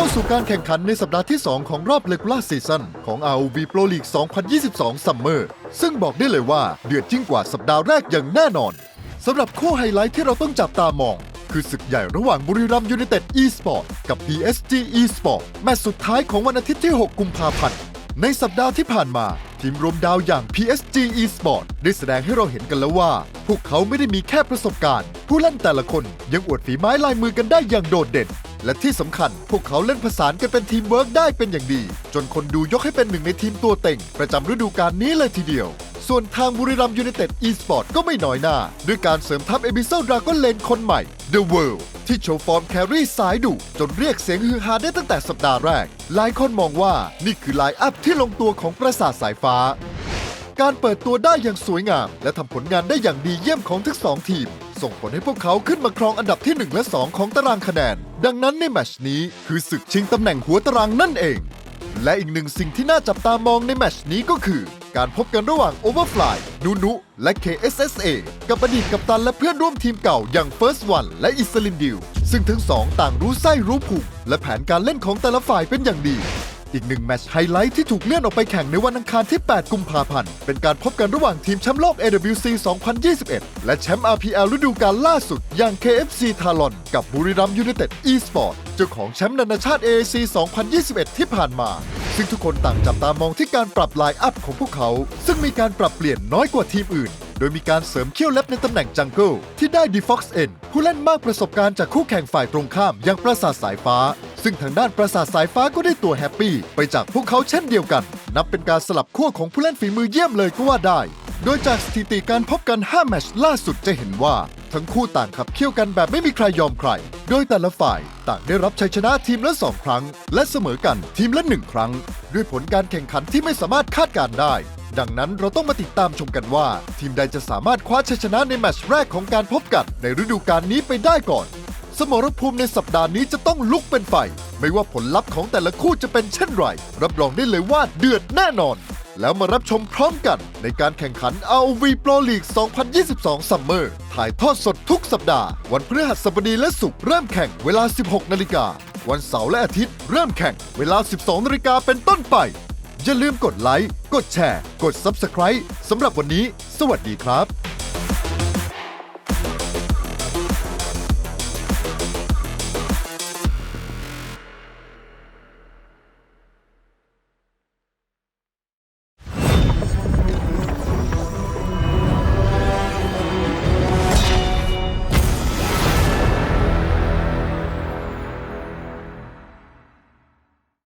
เข้าสู่การแข่งขันในสัปดาห์ที่ 2 ของรอบเลกูล่าซีซันของ ROV Pro League 2022 Summer ซึ่งบอกได้เลยว่าเดือดยิ่งกว่าสัปดาห์แรกอย่างแน่นอนสำหรับคู่ไฮไลท์ที่เราต้องจับตามอง คือศึกใหญ่ระหว่างบุรีรัมย์ยูไนเต็ด e-sport กับ PSG e-sport แมตช์สุดท้ายของวันอาทิตย์ที่ 6 กุมภาพันธ์ในสัปดาห์ที่ผ่านมา ทีมรวมดาวอย่าง PSG Esport ได้แสดงให้เราเห็นกันแล้วว่า พวกเขาไม่ได้มีแค่ประสบการณ์ ผู้เล่นแต่ละคนยังอวดฝีไม้ลายมือกันได้อย่างโดดเด่น และที่สำคัญพวกเขาเล่นผสานกันเป็นทีมเวิร์กได้เป็นอย่างดี จนคนดูยกให้เป็นหนึ่งในทีมตัวเต็งประจำฤดูกาลนี้เลยทีเดียว ส่วนทางบุรีรัมยูไนเต็ด e-sport ก็ไม่น้อยหน้า ด้วยการเสริมทัพเอบิโซดราก้อนเลนคนใหม่ The World ที่โชว์ฟอร์มแครี่สายดุจนเรียกเสียงฮือฮาได้ตั้งแต่สัปดาห์แรก หลายคนมองว่านี่คือไลน์อัพที่ลงตัวของประสาทสายฟ้า การเปิดตัวได้อย่างสวยงาม และทำผลงานได้อย่างดีเยี่ยมของทั้งสองทีม ส่งผลให้พวกเขาขึ้นมาครองอันดับที่ 1 และ 2 ของตารางคะแนน ดังนั้นในแมชนี้คือศึกชิงตำแหน่งหัวตารางนั่นเอง และอีกหนึ่งสิ่งที่น่าจับตามองในแมชนี้ก็คือ การพบกันระหว่าง Overfly นูนุ และ KSSA กับอดีตกัปตันและเพื่อนร่วมทีมเก่าอย่าง First One และอิสลินดิว ซึ่งทั้งสองต่างรู้ไส้รู้พุงและแผนการเล่นของแต่ละฝ่ายเป็นอย่างดี อีกหนึ่งแมตช์ไฮไลท์ที่ถูกเลื่อนออกไปแข่งในวันอังคารที่ 8 กุมภาพันธ์ เป็นการพบกันระหว่างทีมแชมป์โลก AWC 2021 และแชมป์ RPL ฤดูกาลล่าสุด อย่าง KFC Talon กับบุรีรัมยูไนเต็ด e-sport เจ้าของแชมป์นานาชาติ AAC 2021 ที่ผ่านมา ซึ่งทุกคนต่างจับตามองที่การปรับไลน์อัพของพวกเขา ซึ่งมีการปรับเปลี่ยนน้อยกว่าทีมอื่น โดยมีการเสริมเขี้ยวเล็บในตำแหน่งจังเกิลที่ได้ดีฟอสเอ็นผู้เล่นมากประสบการณ์จากคู่แข่งฝ่ายตรงข้ามอย่างประสาทสายฟ้า ซึ่งทางด้านประสาทสายฟ้าก็ได้ตัวแฮปปี้ไปจากพวกเขาเช่นเดียวกัน นับเป็นการสลับขั้วของผู้เล่นฝีมือเยี่ยมเลยก็ว่าได้ โดยจากสถิติการพบกัน 5 แมตช์ล่าสุดจะเห็นว่า ทั้งคู่ต่างขับเคี่ยวกันแบบไม่มีใครยอมใคร โดยแต่ละฝ่ายต่างได้รับชัยชนะทีมละ 2 ครั้ง และเสมอกันทีมละ 1 ครั้ง ด้วยผลการแข่งขันที่ไม่สามารถคาดการได้ ดังนั้นเราต้องมาติดตามชมกันว่า ทีมใดจะสามารถคว้าชัยชนะในแมตช์แรกของการพบกันในฤดูกาลนี้ไปได้ก่อน สมรภูมิในสัปดาห์นี้จะต้องลุกเป็นไฟ ไม่ว่าผลลัพธ์ของแต่ละคู่จะเป็นเช่นไร รับรองได้เลยว่าเดือดแน่นอน แล้วมารับชมพร้อมกันในการแข่งขัน ROV Pro League 2022 Summer ถ่ายทอดสดทุกสัปดาห์ วันพฤหัสบดีและศุกร์เริ่มแข่งเวลา 16 นาฬิกา วันเสาร์และอาทิตย์เริ่มแข่งเวลา 12 นาฬิกาเป็นต้นไป อย่าลืมกดไลค์ กดแชร์ กด Subscribe สำหรับวันนี้ สวัสดีครับ